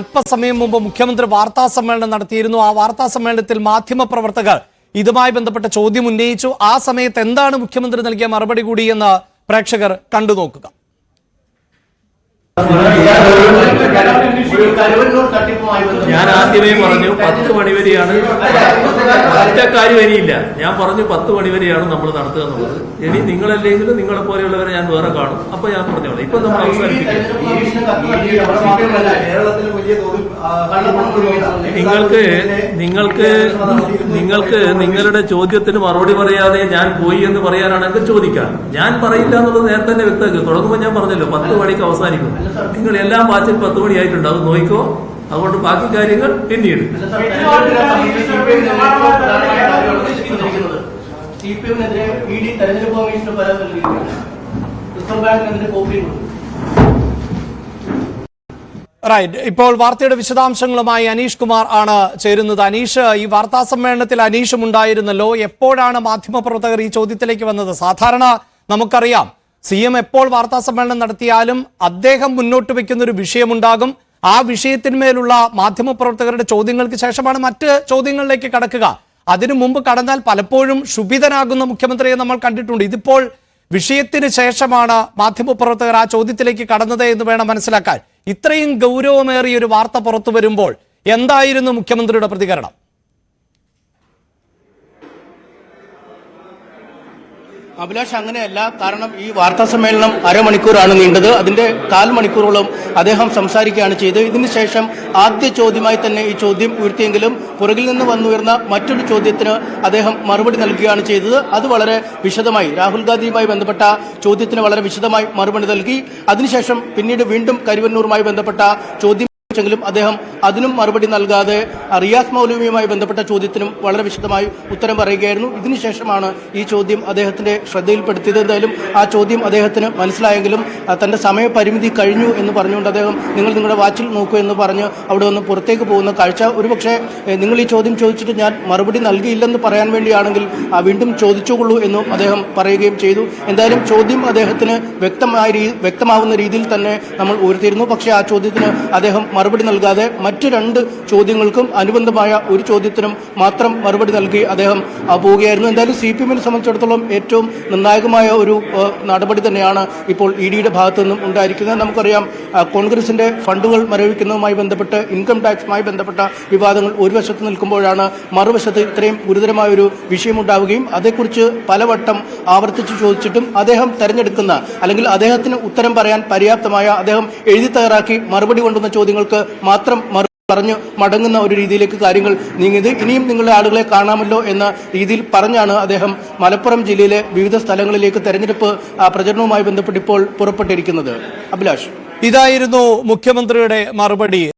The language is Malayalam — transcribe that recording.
അല്പസമയം മുമ്പ് മുഖ്യമന്ത്രി വാർത്താ സമ്മേളനം നടത്തിയിരുന്നു. ആ വാർത്താ സമ്മേളനത്തിൽ മാധ്യമപ്രവർത്തകർ ഇതുമായി ബന്ധപ്പെട്ട ചോദ്യം ഉന്നയിച്ചു. ആ സമയത്ത് എന്താണ് മുഖ്യമന്ത്രി നൽകിയ മറുപടി കൂടി എന്ന് പ്രേക്ഷകർ തട്ടിപ്പുമായി ബന്ധപ്പെട്ട് ഞാൻ ആദ്യമേ പറഞ്ഞു പത്ത് മണിവരെയാണ് ഒറ്റ കാര്യം ഇനിയില്ല ഞാൻ പറഞ്ഞു പത്ത് മണിവരെയാണ് നമ്മൾ നടത്തുക എന്നുള്ളത്. ഇനി നിങ്ങളല്ലെങ്കിലും നിങ്ങളെ പോലെയുള്ളവരെ ഞാൻ വേറെ കാണും. അപ്പൊ ഞാൻ പറഞ്ഞോളാം. ഇപ്പൊ നമ്മൾ അവസാനിപ്പിക്കാം. നിങ്ങൾക്ക് നിങ്ങൾക്ക് നിങ്ങൾക്ക് നിങ്ങളുടെ ചോദ്യത്തിന് മറുപടി പറയാതെ ഞാൻ പോയി എന്ന് പറയാനാണെങ്കിൽ ചോദിക്കാം. ഞാൻ പറയില്ല എന്നുള്ളത് നേരത്തെ തന്നെ വ്യക്തമാക്കി. തുടങ്ങുമ്പോൾ ഞാൻ പറഞ്ഞല്ലോ പത്ത് മണിക്ക് അവസാനിക്കും. നിങ്ങൾ എല്ലാം വാച്ചിൽ പത്ത് മണിയായിട്ടുണ്ടാവും. നോക്കിക്കോ അതുകൊണ്ട് ബാക്കി കാര്യങ്ങൾ പിന്നീട്. റൈറ്റ്. ഇപ്പോൾ വാർത്തയുടെ വിശദാംശങ്ങളുമായി അനീഷ് കുമാർ ആണ് ചേരുന്നത്. അനീഷ് ഈ വാർത്താ സമ്മേളനത്തിൽ അനീഷും ഉണ്ടായിരുന്നല്ലോ. എപ്പോഴാണ് മാധ്യമപ്രവർത്തകർ ഈ ചോദ്യത്തിലേക്ക് വന്നത്? സാധാരണ നമുക്കറിയാം സി എം എപ്പോൾ വാർത്താ സമ്മേളനം നടത്തിയാലും അദ്ദേഹം മുന്നോട്ട് വെക്കുന്ന ഒരു വിഷയമുണ്ടാകും. ആ വിഷയത്തിന്മേലുള്ള മാധ്യമപ്രവർത്തകരുടെ ചോദ്യങ്ങൾക്ക് ശേഷമാണ് മറ്റ് ചോദ്യങ്ങളിലേക്ക് കടക്കുക. അതിനു മുമ്പ് കടന്നാൽ പലപ്പോഴും ക്ഷുഭിതനാകുന്ന മുഖ്യമന്ത്രിയെ നമ്മൾ കണ്ടിട്ടുണ്ട്. ഇതിപ്പോൾ വിഷയത്തിന് ശേഷമാണ് മാധ്യമപ്രവർത്തകർ ആ ചോദ്യത്തിലേക്ക് കടന്നത് എന്ന് വേണം മനസ്സിലാക്കാൻ. ഇത്രയും ഗൗരവമേറിയ ഒരു വാർത്ത പുറത്തു വരുമ്പോൾ എന്തായിരുന്നു മുഖ്യമന്ത്രിയുടെ പ്രതികരണം? അഭിലാഷ് അങ്ങനെയല്ല. കാരണം ഈ വാർത്താ സമ്മേളനം അരമണിക്കൂറാണ് നീണ്ടത്. അതിന്റെ കാൽ മണിക്കൂറോളം അദ്ദേഹം സംസാരിക്കുകയാണ് ചെയ്തത്. ഇതിനുശേഷം ആദ്യ ചോദ്യമായി തന്നെ ഈ ചോദ്യം ഉയർത്തിയെങ്കിലും പുറകിൽ നിന്ന് വന്നുയർന്ന മറ്റൊരു ചോദ്യത്തിന് അദ്ദേഹം മറുപടി നൽകുകയാണ് ചെയ്തത്. അത് വളരെ വിശദമായി രാഹുൽ ഗാന്ധിയുമായി ബന്ധപ്പെട്ട ചോദ്യത്തിന് വളരെ വിശദമായി മറുപടി നൽകി. അതിനുശേഷം പിന്നീട് വീണ്ടും കരുവന്നൂറുമായി ബന്ധപ്പെട്ട ചോദ്യം െങ്കിലും അദ്ദേഹം അതിനും മറുപടി നൽകാതെ റിയാസ് മൗലവിയുമായി ബന്ധപ്പെട്ട ചോദ്യത്തിനും വളരെ വിശദമായി ഉത്തരം പറയുകയായിരുന്നു. ഇതിനുശേഷമാണ് ഈ ചോദ്യം അദ്ദേഹത്തിന്റെ ശ്രദ്ധയിൽപ്പെടുത്തിയത്. എന്തായാലും ആ ചോദ്യം അദ്ദേഹത്തിന് മനസ്സിലായെങ്കിലും തന്റെ സമയപരിമിതി കഴിഞ്ഞു എന്ന് പറഞ്ഞുകൊണ്ട് അദ്ദേഹം നിങ്ങൾ നിങ്ങളുടെ വാച്ചിൽ നോക്കൂ എന്ന് പറഞ്ഞ് അവിടെ നിന്ന് പുറത്തേക്ക് പോകുന്ന കാഴ്ച. ഒരുപക്ഷെ നിങ്ങൾ ഈ ചോദ്യം ചോദിച്ചിട്ട് ഞാൻ മറുപടി നൽകിയില്ലെന്ന് പറയാൻ വേണ്ടിയാണെങ്കിൽ വീണ്ടും ചോദിച്ചുകൊള്ളൂ എന്നും അദ്ദേഹം പറയുകയും ചെയ്തു. എന്തായാലും ചോദ്യം അദ്ദേഹത്തിന് വ്യക്തമായ വ്യക്തമാവുന്ന രീതിയിൽ തന്നെ നമ്മൾ ഉയർത്തിയിരുന്നു. പക്ഷേ ആ ചോദ്യത്തിന് അദ്ദേഹം നൽകാതെ മറ്റു രണ്ട് ചോദ്യങ്ങൾക്കും അനുബന്ധമായ ഒരു ചോദ്യത്തിനും മാത്രം മറുപടി നൽകി അദ്ദേഹം പോവുകയായിരുന്നു. എന്തായാലും സി പി എമ്മിനെ സംബന്ധിച്ചിടത്തോളം ഏറ്റവും നിർണായകമായ ഒരു നടപടി തന്നെയാണ് ഇപ്പോൾ ഇ ഡിയുടെ ഭാഗത്തു നിന്നും ഉണ്ടായിരിക്കുന്നത്. നമുക്കറിയാം കോൺഗ്രസിന്റെ ഫണ്ടുകൾ മരവിക്കുന്നതുമായി ബന്ധപ്പെട്ട് ഇൻകം ടാക്സുമായി ബന്ധപ്പെട്ട വിവാദങ്ങൾ ഒരു വശത്ത് നിൽക്കുമ്പോഴാണ് മറുവശത്ത് ഇത്രയും ഗുരുതരമായ ഒരു വിഷയമുണ്ടാവുകയും അതേക്കുറിച്ച് പലവട്ടം ആവർത്തിച്ച് ചോദിച്ചിട്ടും അദ്ദേഹം തെരഞ്ഞെടുക്കുന്ന അല്ലെങ്കിൽ അദ്ദേഹത്തിന് ഉത്തരം പറയാൻ പര്യാപ്തമായ അദ്ദേഹം എഴുതി തയ്യാറാക്കി മറുപടി കൊണ്ടുവന്ന ചോദ്യങ്ങൾക്ക് മാത്രം മറു പറഞ്ഞു മടങ്ങുന്ന ഒരു രീതിയിലേക്ക് കാര്യങ്ങൾ നീങ്ങിയത്. ഇനിയും നിങ്ങളുടെ ആളുകളെ കാണാമല്ലോ എന്ന രീതിയിൽ പറഞ്ഞാണ് അദ്ദേഹം മലപ്പുറം ജില്ലയിലെ വിവിധ സ്ഥലങ്ങളിലേക്ക് തെരഞ്ഞെടുപ്പ് പ്രചരണവുമായി ബന്ധപ്പെട്ട് ഇപ്പോൾ പുറപ്പെട്ടിരിക്കുന്നത്. അഭിലാഷ്. ഇതായിരുന്നു മുഖ്യമന്ത്രിയുടെ മറുപടി.